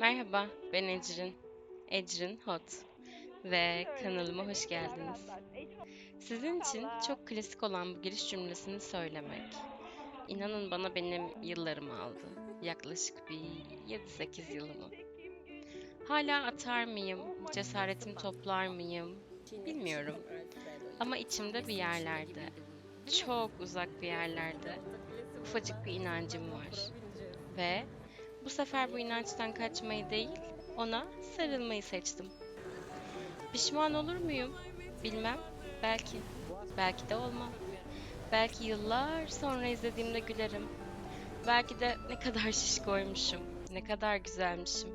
Merhaba, ben Ecrin. Ecrin Hot ve kanalıma hoş geldiniz. Sizin için çok klasik olan bu giriş cümlesini söylemek, inanın bana benim yıllarımı aldı. Yaklaşık bir 7-8 yılımı. Hala atar mıyım, cesaretimi toplar mıyım bilmiyorum. Ama içimde bir yerlerde, çok uzak bir yerlerde ufacık bir inancım var. Ve bu sefer bu inançtan kaçmayı değil, ona sarılmayı seçtim. Pişman olur muyum? Bilmem. Belki. Belki de olmam. Belki yıllar sonra izlediğimde gülerim. Belki de ne kadar şişkoymuşum, ne kadar güzelmişim.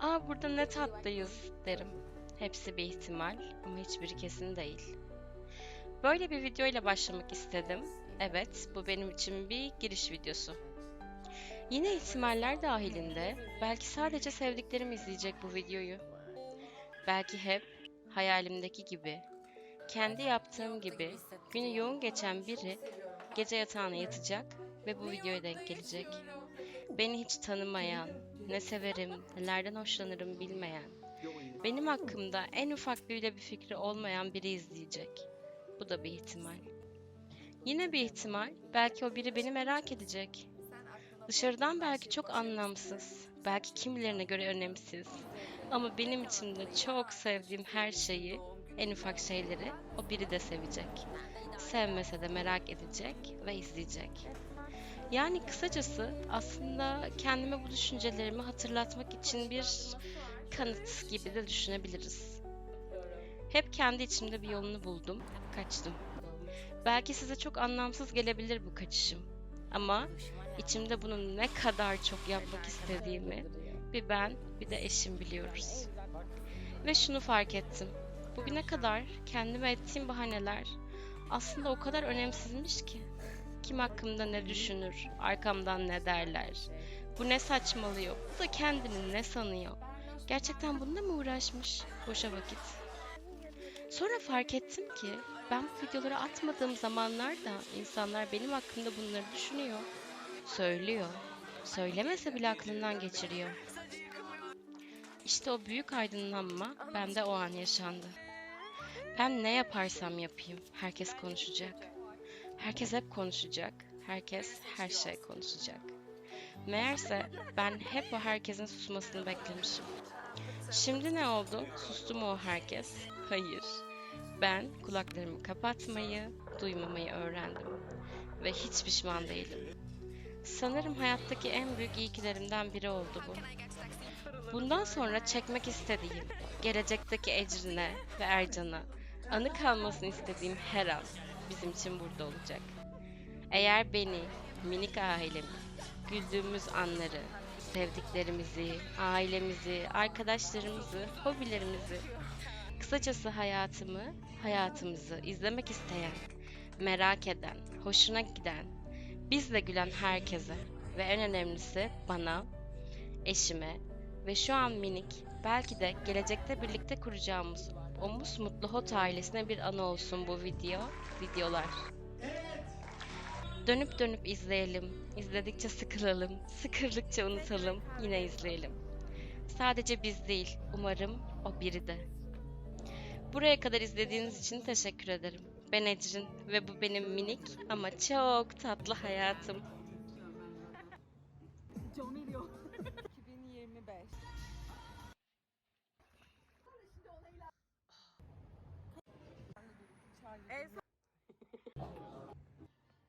Aa burada ne tatlıyız derim. Hepsi bir ihtimal ama hiçbiri kesin değil. Böyle bir video ile başlamak istedim. Evet, bu benim için bir giriş videosu. Yine ihtimaller dahilinde belki sadece sevdiklerim izleyecek bu videoyu. Belki hep hayalimdeki gibi, kendi yaptığım gibi günü yoğun geçen biri gece yatağına yatacak ve bu videoya denk gelecek. Beni hiç tanımayan, ne severim, nelerden hoşlanırım bilmeyen, benim hakkımda en ufak bile bir fikri olmayan biri izleyecek. Bu da bir ihtimal. Yine bir ihtimal, belki o biri beni merak edecek. Dışarıdan belki çok anlamsız, belki kimilerine göre önemsiz. Ama benim içimde çok sevdiğim her şeyi, en ufak şeyleri o biri de sevecek. Sevmese de merak edecek ve izleyecek. Yani kısacası aslında kendime bu düşüncelerimi hatırlatmak için bir kanıt gibi de düşünebiliriz. Hep kendi içimde bir yolunu buldum, kaçtım. Belki size çok anlamsız gelebilir bu kaçışım. Ama içimde bunu ne kadar çok yapmak istediğimi bir ben bir de eşim biliyoruz. Ve şunu fark ettim. Bugüne kadar kendime ettiğim bahaneler aslında o kadar önemsizmiş ki. Kim hakkımda ne düşünür, arkamdan ne derler. Bu ne saçmalıyor, bu da kendini ne sanıyor. Gerçekten bununla mı uğraşmış? Boşa vakit. Sonra fark ettim ki ben bu videoları atmadığım zamanlarda insanlar benim hakkımda bunları düşünüyor, söylüyor, söylemese bile aklından geçiriyor. İşte o büyük aydınlanma bende o an yaşandı. Ben ne yaparsam yapayım herkes konuşacak. Herkes hep konuşacak. Herkes her şey konuşacak. Meğerse ben hep o herkesin susmasını beklemişim. Şimdi ne oldu? Sustu mu o herkes? Hayır. Ben kulaklarımı kapatmayı, duymamayı öğrendim. Ve hiç pişman değilim. Sanırım hayattaki en büyük iyikilerimden biri oldu bu. Bundan sonra çekmek istediğim, gelecekteki Ecrin'e ve Ercan'a anı kalmasını istediğim her an bizim için burada olacak. Eğer beni, minik ailemi, güldüğümüz anları, sevdiklerimizi, ailemizi, arkadaşlarımızı, hobilerimizi, kısacası hayatımı, hayatımızı izlemek isteyen, merak eden, hoşuna giden, bizle gülen herkese ve en önemlisi bana, eşime ve şu an minik, belki de gelecekte birlikte kuracağımız o musmutlu hot ailesine bir anı olsun bu video, videolar. Dönüp dönüp izleyelim, izledikçe sıkılalım, sıkıldıkça unutalım, yine izleyelim. Sadece biz değil, umarım o biri de. Buraya kadar izlediğiniz için teşekkür ederim. Ben Ecrin ve bu benim minik ama çok tatlı hayatım. Johnny diyor. 2025. En son